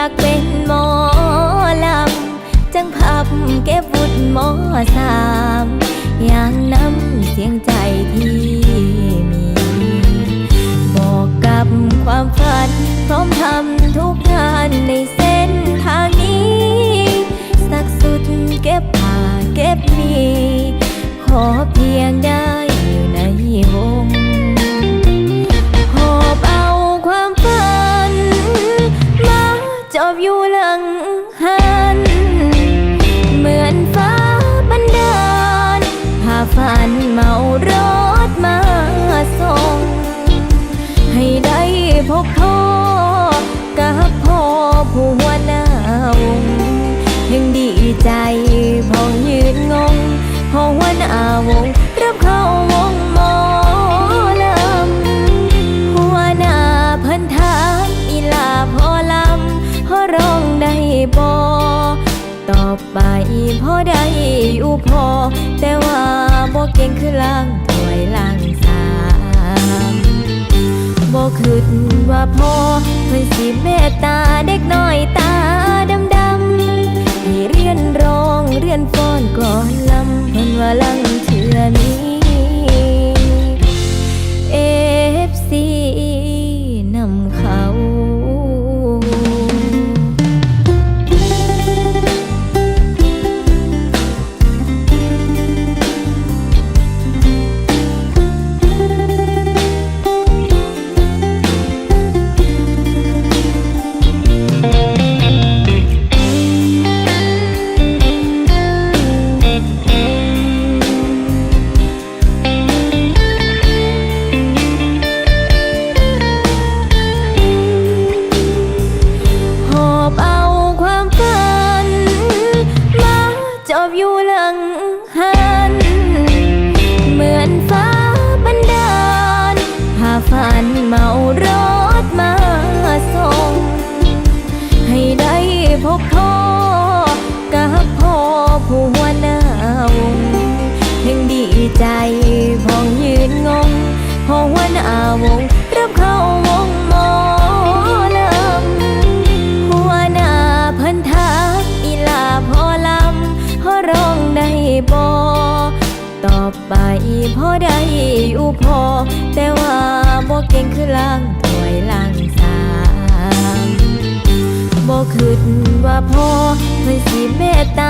อยากเป็นหมอลำ จังพับเก็บวุฒิหมอสา ลางถอยล่างสามบ่คิดว่าพอเพื่อสิเมตตาเด็กน้อยต คิดว่าพอเพื่สิเมตตา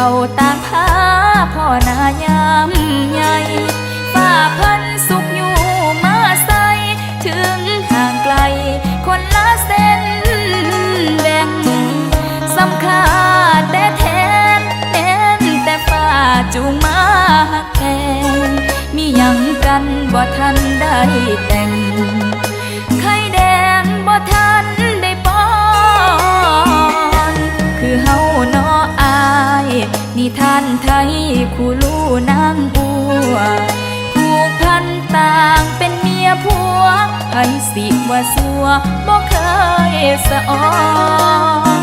เต่ากินข้าวตางผ้าพ่อนาย วไผสิว่าสัวบ่เคยสะออน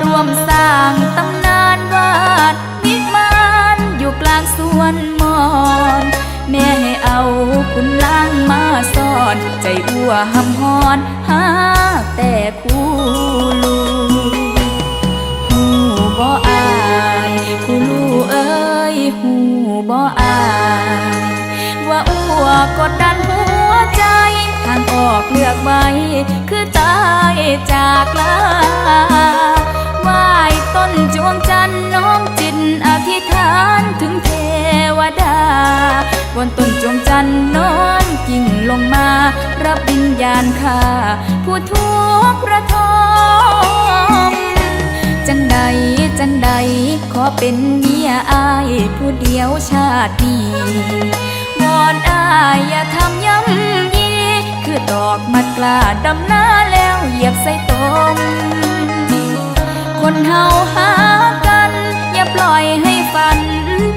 รวมสร้างตำนานวาดวิมานอยู่กลางสวนมอนแม่ให้เอาคุณล้างมาสอน ใจอัวหำฮอนหาแต่คู่ลูหูบ่อายคู่ลูเอ้ยหูบ่อาย ว่าอัวกดดันหัวางออกเลือกไว้ คือตายจากลาไหว้ต้นจวงจันทร์น้อมจิตอธิษฐานถึงเทวดา บนต้นจวงจันทร์นอนกิ่งลงมา รับวิญญาณข้าผู้ทุกข์ระทมจังใดจังใดขอเป็นเมียอายผู้เดียวชาตินี้วอนอายอย่าทำย้ำย คือดอกมัดกล้าดำหน้าแล้วเหยียบใส่ตม คนเฮาหากัน อย่าปล่อยให้ฝัน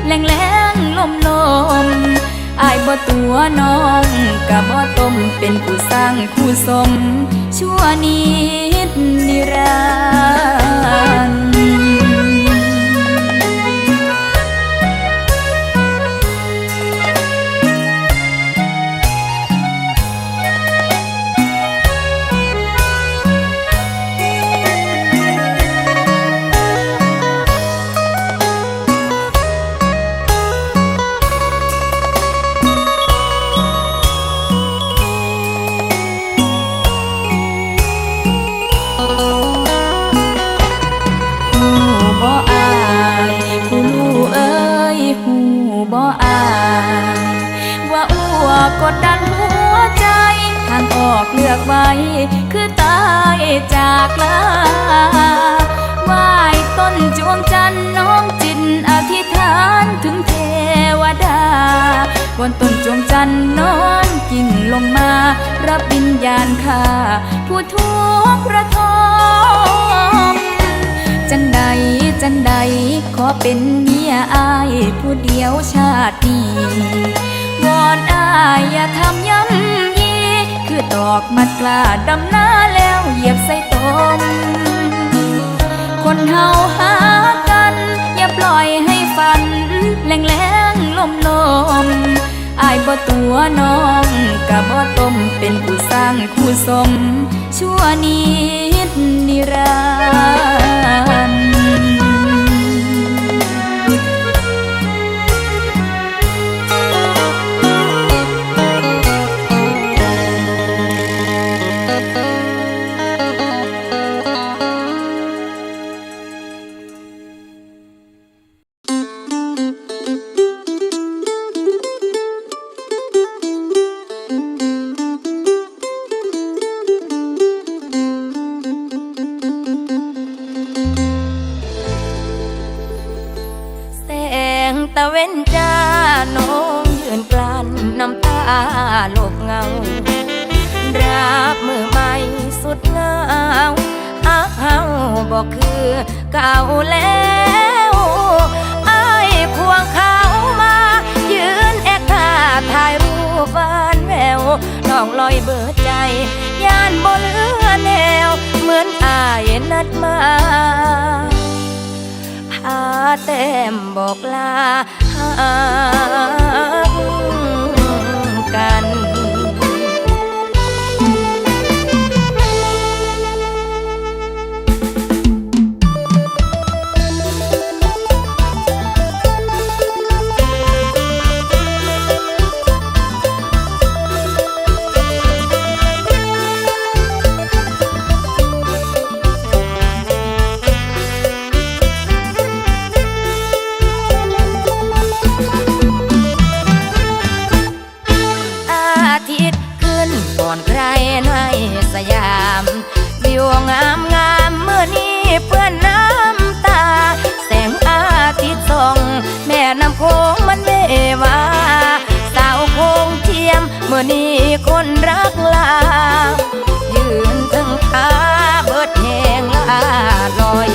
แรงแรงลมลมอายบ่ตัวน้องกะบ่ต้มเป็นผู้สร้างคู่สม ชั่วนิดนิรันดร์ กดดันหัวใจทางออกเลือกไว้ คือตายจากลาไหว้ต้นจวงจันน้อมจิตอธิษฐานถึงเทวดาบนต้นจวงจันนอนกิ่งลงมา รับวิญญาณข้าผู้ทุกข์ระทมจังใดจังใดขอเป็นเมียอายผู้เดียวชาตินี้ อนอายอย่าทำย้ำยีคือดอกมัดกล้าดำหน้าแล้วเหยียบใส่ตม คนเฮาหากัน อย่าปล่อยให้ฝันแรงแรงลมลมอายบ่ตัวน้องกะบ่ต้มเป็นผู้สร้างคู่สม ชั่วนิดนิรัน ลบเงา รับมือใหม่สุดเงาอาเฮาบอกคือเก่าแล้วไอ้ควงเขามา ยืนแอกท่าถ่ายรูปบ้านแววน้องลอยเบิดใจ ย่านบ่เลือแนว เหมือนอายนัดมาพาแต้มบอกลาหา กันื่อนี้คนรักลา ยืนตึงขาเบิดแหงลาลอย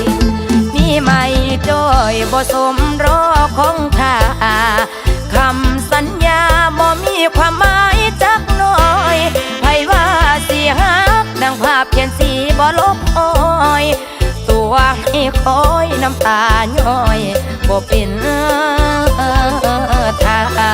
มีไม่จอยบ่สมรอของข้าคำสัญญาบ่มีความหมายจักน้อยไพว่าสีหักนางภาพเพียนสีบ่ลบอ้อย ตัวให้คอยน้ำตาย้อยบ่เป็นทา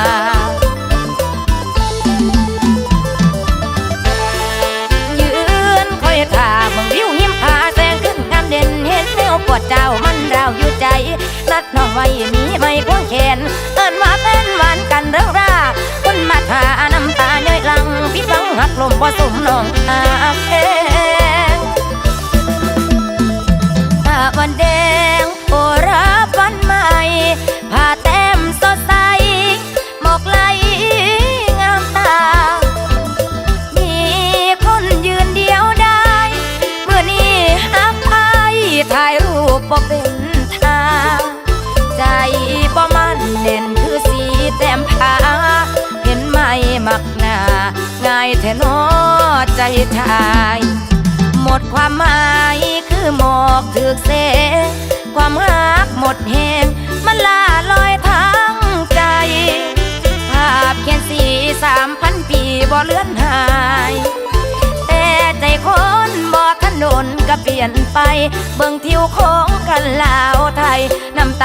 ไว้มีไม่ควงแขนเอิ้นว่าเป็นหวานกันเรื่องราคนมาทาน้ำตาย่อยลังพี่ฟังหักลมว่าสมน้องอาเพายแทนอใจชาย หมดความหมายคือหมอกถึกเส ความหักหมดแหงมันลาลอยทั้งใจ ภาพเขียนสีสามพันปีบ่เลือนหาย แต่ใจคนบ่ทันนก็เปลี่ยนไป เบิ่งทิวของกันลาวไทยน้ำ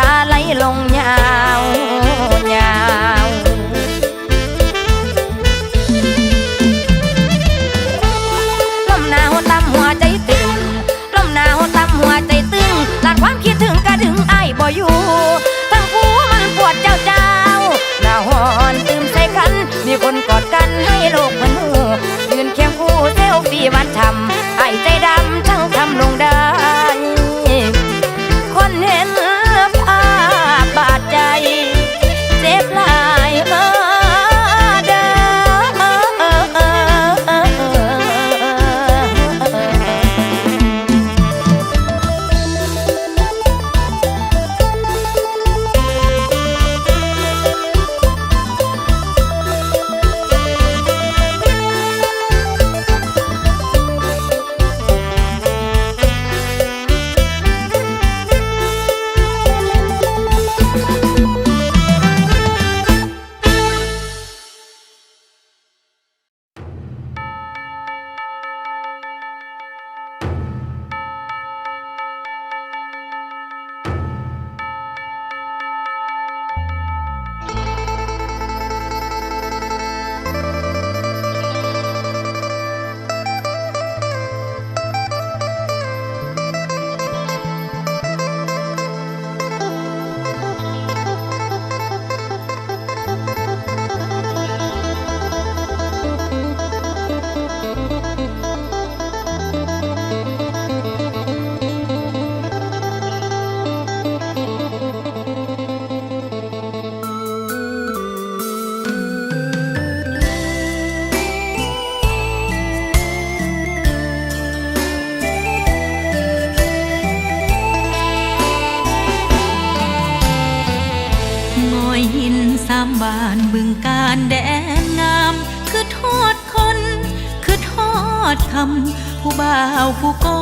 ผู้บ่าวผู้โก้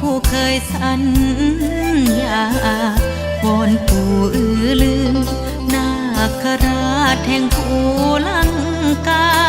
ผู้เคยสัญญาวอนปู่อือลือนาคราชแห่งผู้ลังกา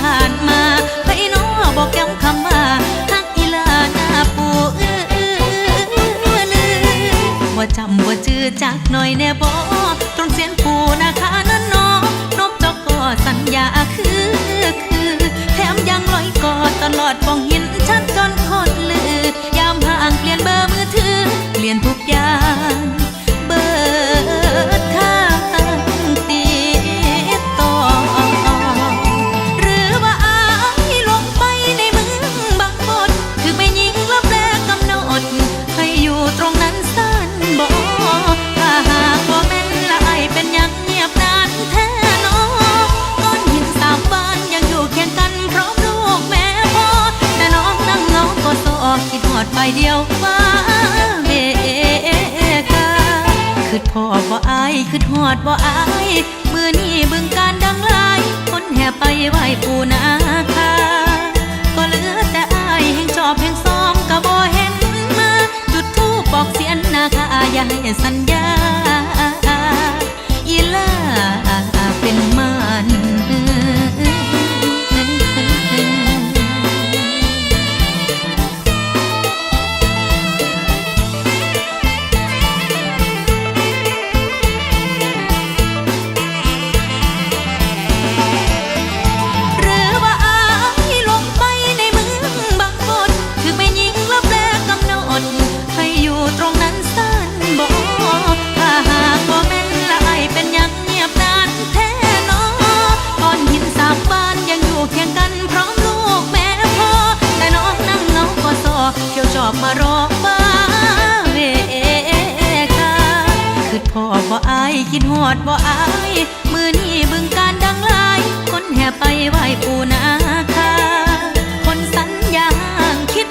ผ่านมาไปน้อบอกย้ำคำว่าฮักอีลาหน้าปูเอื้อเอื้อเอื้อเนื้อว่าจำว่าจื้อจักหน่อยแน่บอตรงเส้นปูนะคะนั่นน้อนกจอกก็สัญญาคือคือ แถมยังลอยกอดตลอดปองหินชัดจนคนลือยามห่างเปลี่ยนเบอร์มือถือ เปลี่ยนทุกอย่าง อดบ่อายคือทอดบ่อายมือนี้บึงการดังลายคนแห่ไปไหว้ปูนาคาก็เหลือแต่อายแห่งชอบแห่งซ้อมกะบ่เห็นมาจุดทูปบอกเสียนนาคาอย่าให้สัญญาอีลา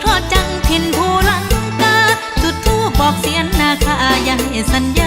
ทอดจังทินผู้ลังกาจุดทูบอกเสียนนาคาอย่าให้สัญญา